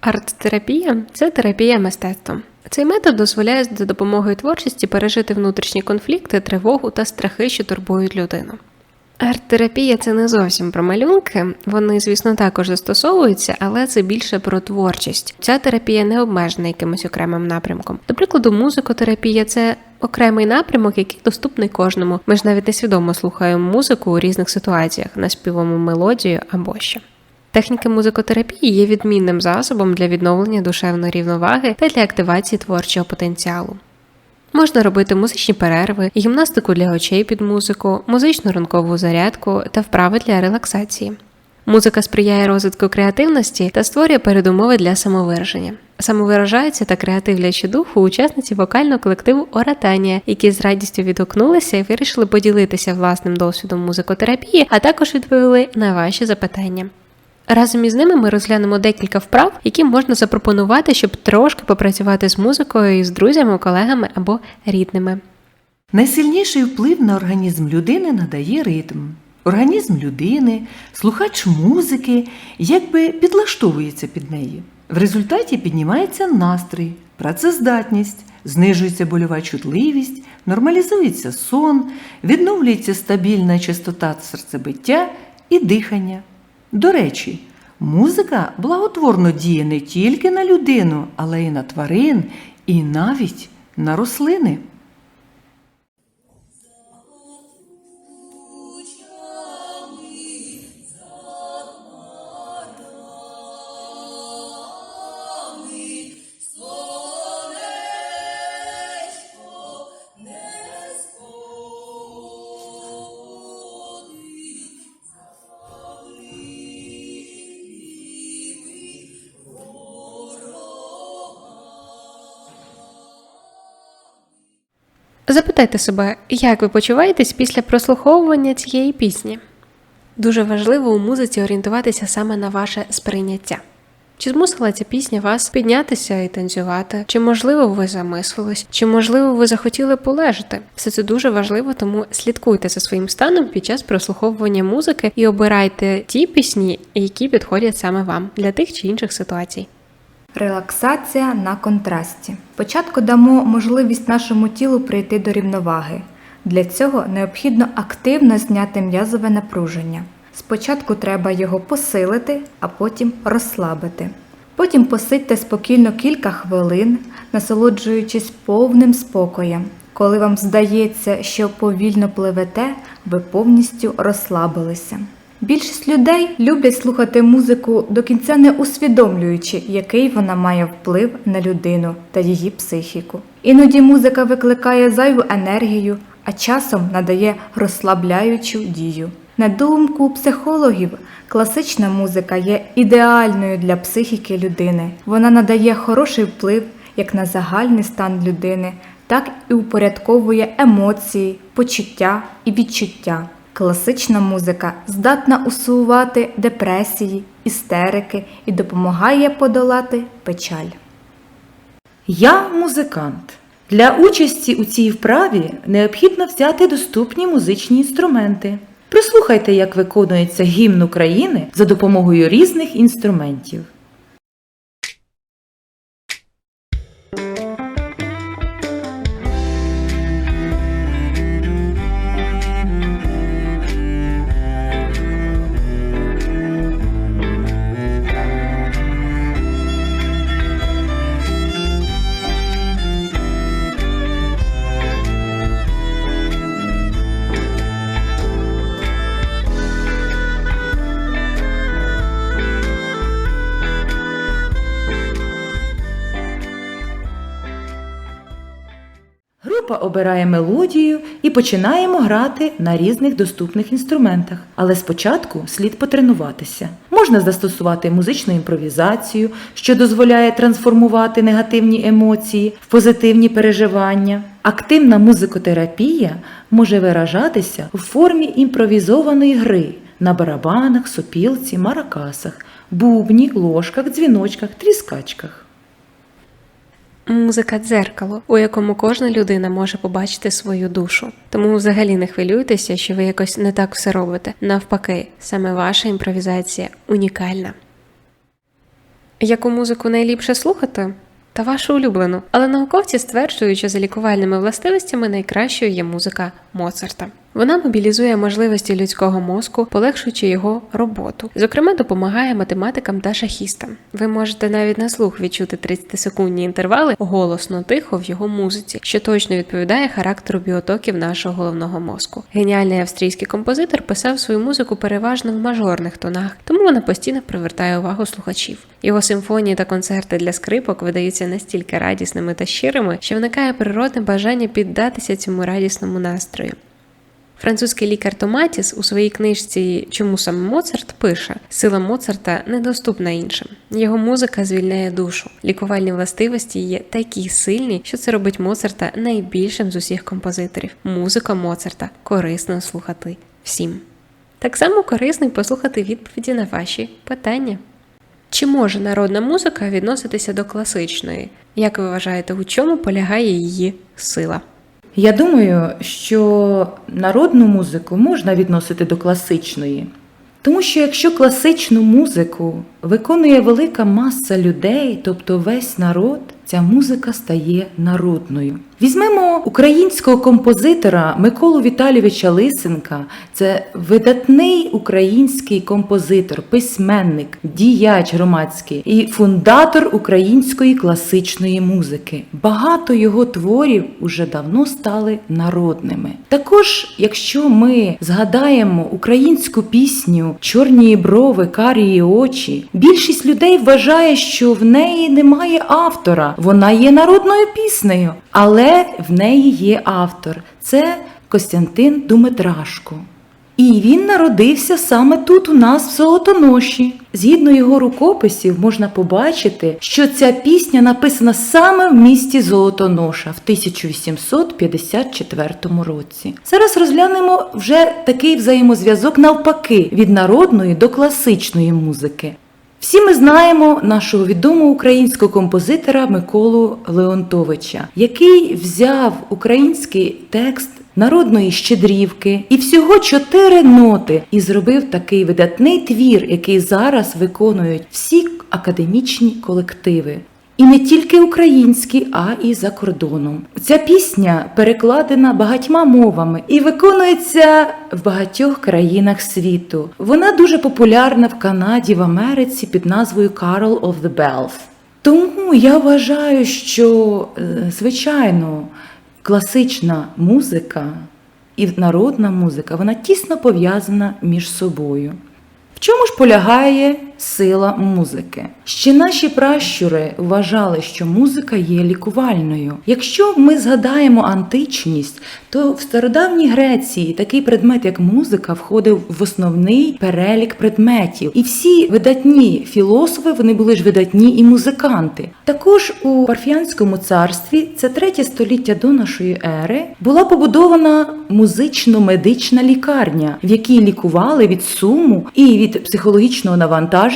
Арт-терапія це терапія мистецтвом. Цей метод дозволяє за допомогою творчості пережити внутрішні конфлікти, тривогу та страхи, що турбують людину. Арт-терапія це не зовсім про малюнки, вони, звісно, також застосовуються, але це більше про творчість. Ця терапія не обмежена якимось окремим напрямком. До прикладу, музикотерапія це окремий напрямок, який доступний кожному. Ми ж навіть несвідомо слухаємо музику у різних ситуаціях, наспіваємо мелодію або що. Техніка музикотерапії є відмінним засобом для відновлення душевної рівноваги та для активації творчого потенціалу. Можна робити музичні перерви, гімнастику для очей під музику, музичну ранкову зарядку та вправи для релаксації. Музика сприяє розвитку креативності та створює передумови для самовираження. Самовиражаються та креативлячі духу учасниці вокального колективу Оратанія, які з радістю відгукнулися і вирішили поділитися власним досвідом музикотерапії, а також відповіли на ваші запитання. Разом із ними ми розглянемо декілька вправ, які можна запропонувати, щоб трошки попрацювати з музикою і з друзями, колегами або рідними. Найсильніший вплив на організм людини надає ритм. Організм людини, слухач музики якби підлаштовується під неї. В результаті піднімається настрій, працездатність, знижується больова чутливість, нормалізується сон, відновлюється стабільна частота серцебиття і дихання. До речі, музика благотворно діє не тільки на людину, але й на тварин, і навіть на рослини. Запитайте себе, як ви почуваєтесь після прослуховування цієї пісні. Дуже важливо у музиці орієнтуватися саме на ваше сприйняття. Чи змусила ця пісня вас піднятися і танцювати? Чи можливо ви замислились? Чи можливо ви захотіли полежати? Все це дуже важливо, тому слідкуйте за своїм станом під час прослуховування музики і обирайте ті пісні, які підходять саме вам для тих чи інших ситуацій. Релаксація на контрасті. Спочатку дамо можливість нашому тілу прийти до рівноваги. Для цього необхідно активно зняти м'язове напруження. Спочатку треба його посилити, а потім розслабити. Потім посидьте спокійно кілька хвилин, насолоджуючись повним спокоєм. Коли вам здається, що повільно пливете, ви повністю розслабилися. Більшість людей люблять слухати музику до кінця не усвідомлюючи, який вона має вплив на людину та її психіку. Іноді музика викликає зайву енергію, а часом надає розслабляючу дію. На думку психологів, класична музика є ідеальною для психіки людини. Вона надає хороший вплив як на загальний стан людини, так і упорядковує емоції, почуття і відчуття. Класична музика здатна усувати депресії, істерики і допомагає подолати печаль. Я музикант. Для участі у цій вправі необхідно взяти доступні музичні інструменти. Прислухайте, як виконується гімн України за допомогою різних інструментів. Група обирає мелодію і починаємо грати на різних доступних інструментах. Але спочатку слід потренуватися. Можна застосувати музичну імпровізацію, що дозволяє трансформувати негативні емоції в позитивні переживання. Активна музикотерапія може виражатися в формі імпровізованої гри на барабанах, сопілці, маракасах, бубні, ложках, дзвіночках, тріскачках. Музика дзеркало, у якому кожна людина може побачити свою душу. Тому взагалі не хвилюйтеся, що ви якось не так все робите. Навпаки, саме ваша імпровізація унікальна. Яку музику найліпше слухати? Та вашу улюблену. Але науковці стверджують, що за лікувальними властивостями найкращою є музика Моцарта. Вона мобілізує можливості людського мозку, полегшуючи його роботу. Зокрема, допомагає математикам та шахістам. Ви можете навіть на слух відчути 30-секундні інтервали голосно тихо в його музиці, що точно відповідає характеру біотоків нашого головного мозку. Геніальний австрійський композитор писав свою музику переважно в мажорних тонах, тому вона постійно привертає увагу слухачів. Його симфонії та концерти для скрипок видаються настільки радісними та щирими, що виникає природне бажання піддатися цьому радісному настрою. Французький лікар Томатіс у своїй книжці Чому саме Моцарт пише: сила Моцарта недоступна іншим. Його музика звільняє душу. Лікувальні властивості є такі сильні, що це робить Моцарта найбільшим з усіх композиторів. Музика Моцарта корисно слухати всім. Так само корисно й послухати відповіді на ваші питання. Чи може народна музика відноситися до класичної? Як ви вважаєте, у чому полягає її сила? Я думаю, що народну музику можна відносити до класичної. Тому що якщо класичну музику виконує велика маса людей, тобто весь народ, ця музика стає народною. Візьмемо українського композитора Миколу Віталійовича Лисенка. Це видатний український композитор, письменник, діяч громадський і фундатор української класичної музики. Багато його творів уже давно стали народними. Також, якщо ми згадаємо українську пісню Чорні брови, карії очі, більшість людей вважає, що в неї немає автора. Вона є народною піснею, але в неї є автор. Це Костянтин Думитрашко. І він народився саме тут, у нас, в Золотоноші. Згідно його рукописів, можна побачити, що ця пісня написана саме в місті Золотоноша в 1854 році. Зараз розглянемо вже такий взаємозв'язок навпаки від народної до класичної музики. Всі ми знаємо нашого відомого українського композитора Миколу Леонтовича, який взяв український текст народної щедрівки і всього чотири ноти, і зробив такий видатний твір, який зараз виконують всі академічні колективи. І не тільки українські, а і за кордоном. Ця пісня перекладена багатьма мовами і виконується в багатьох країнах світу. Вона дуже популярна в Канаді, в Америці під назвою Carol of the Bells. Тому я вважаю, що е, звичайно класична музика і народна музика вона тісно пов'язана між собою. В чому ж полягає сила музики? Ще наші пращури вважали, що музика є лікувальною. Якщо ми згадаємо античність, то в стародавній Греції такий предмет, як музика, входив в основний перелік предметів. І всі видатні філософи вони були ж видатні і музиканти. Також у Парфянському царстві, це третє століття до нашої ери, була побудована музично-медична лікарня, в якій лікували від суму і від психологічного навантаження.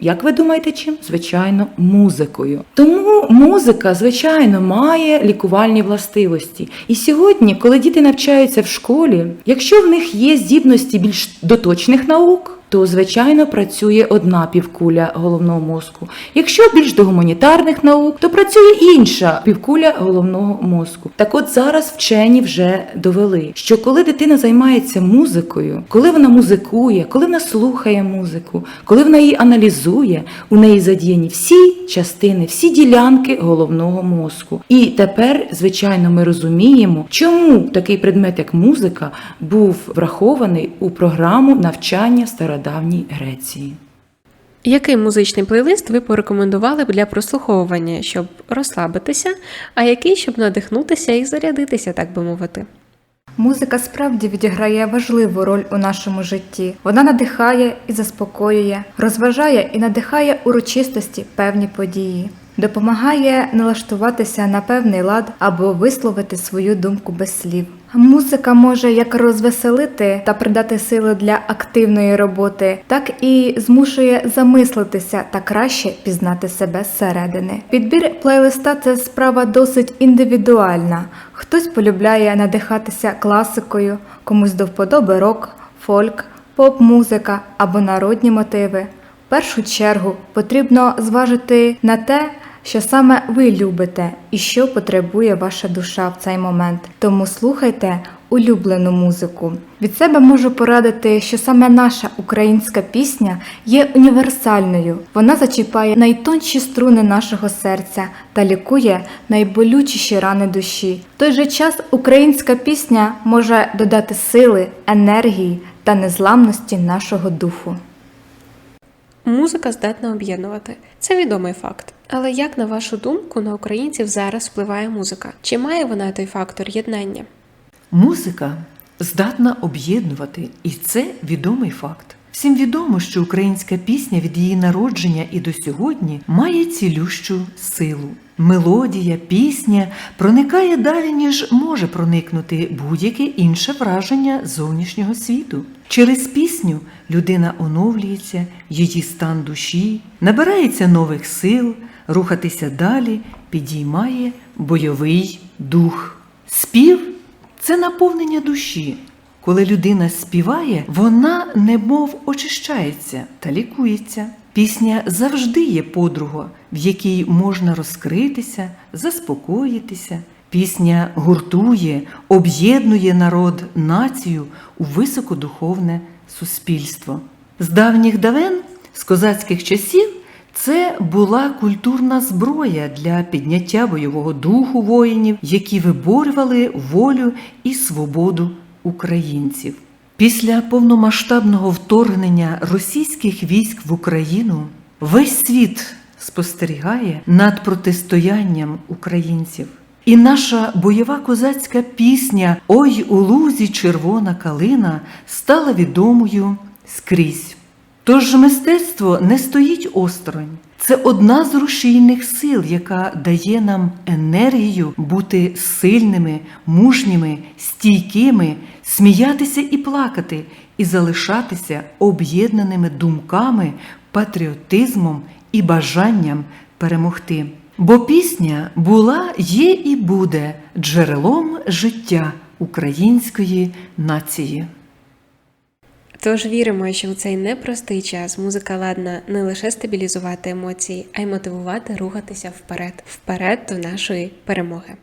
Як ви думаєте, чим? Звичайно, музикою. Тому музика, звичайно, має лікувальні властивості. І сьогодні, коли діти навчаються в школі, якщо в них є здібності більш доточних наук, то звичайно працює одна півкуля головного мозку. Якщо більш до гуманітарних наук, то працює інша півкуля головного мозку. Так от зараз вчені вже довели, що коли дитина займається музикою, коли вона музикує, коли вона слухає музику, коли вона її аналізує, у неї задіяні всі частини, всі ділянки головного мозку. І тепер, звичайно, ми розуміємо, чому такий предмет, як музика, був врахований у програму навчання стародавній Греції. Який музичний плейлист ви порекомендували б для прослуховування, щоб розслабитися, а який, щоб надихнутися і зарядитися, так би мовити? Музика справді відіграє важливу роль у нашому житті. Вона надихає і заспокоює, розважає і надихає урочистості певні події, допомагає налаштуватися на певний лад або висловити свою думку без слів. Музика може як розвеселити та придати сили для активної роботи, так і змушує замислитися та краще пізнати себе зсередини. Підбір плейлиста це справа досить індивідуальна. Хтось полюбляє надихатися класикою, комусь до вподоби рок, фольк, поп-музика або народні мотиви. В першу чергу потрібно зважити на те, що саме ви любите і що потребує ваша душа в цей момент. Тому слухайте улюблену музику. Від себе можу порадити, що саме наша українська пісня є універсальною. Вона зачіпає найтонші струни нашого серця та лікує найболючіші рани душі. В той же час українська пісня може додати сили, енергії та незламності нашого духу. Музика здатна об'єднувати. Це відомий факт. Але як на вашу думку на українців зараз впливає музика? Чи має вона той фактор єднання? Музика здатна об'єднувати, і це відомий факт. Всім відомо, що українська пісня від її народження і до сьогодні має цілющу силу. Мелодія, пісня проникає далі, ніж може проникнути будь-яке інше враження зовнішнього світу. Через пісню людина оновлюється, її стан душі, набирається нових сил, рухатися далі підіймає бойовий дух. Спів це наповнення душі. Коли людина співає, вона немов очищається та лікується. Пісня завжди є подруга, в якій можна розкритися, заспокоїтися. Пісня гуртує, об'єднує народ, націю у високодуховне суспільство. З давніх давен, з козацьких часів, це була культурна зброя для підняття бойового духу воїнів, які виборювали волю і свободу українців. Після повномасштабного вторгнення російських військ в Україну весь світ спостерігає над протистоянням українців. І наша бойова козацька пісня Ой у лузі червона калина стала відомою скрізь. Тож мистецтво не стоїть осторонь. Це одна з рушійних сил, яка дає нам енергію бути сильними, мужніми, стійкими, сміятися і плакати, і залишатися об'єднаними думками, патріотизмом і бажанням перемогти. Бо пісня була, є і буде джерелом життя української нації. Тож віримо, що в цей непростий час музика ладна не лише стабілізувати емоції, а й мотивувати рухатися вперед, вперед до нашої перемоги.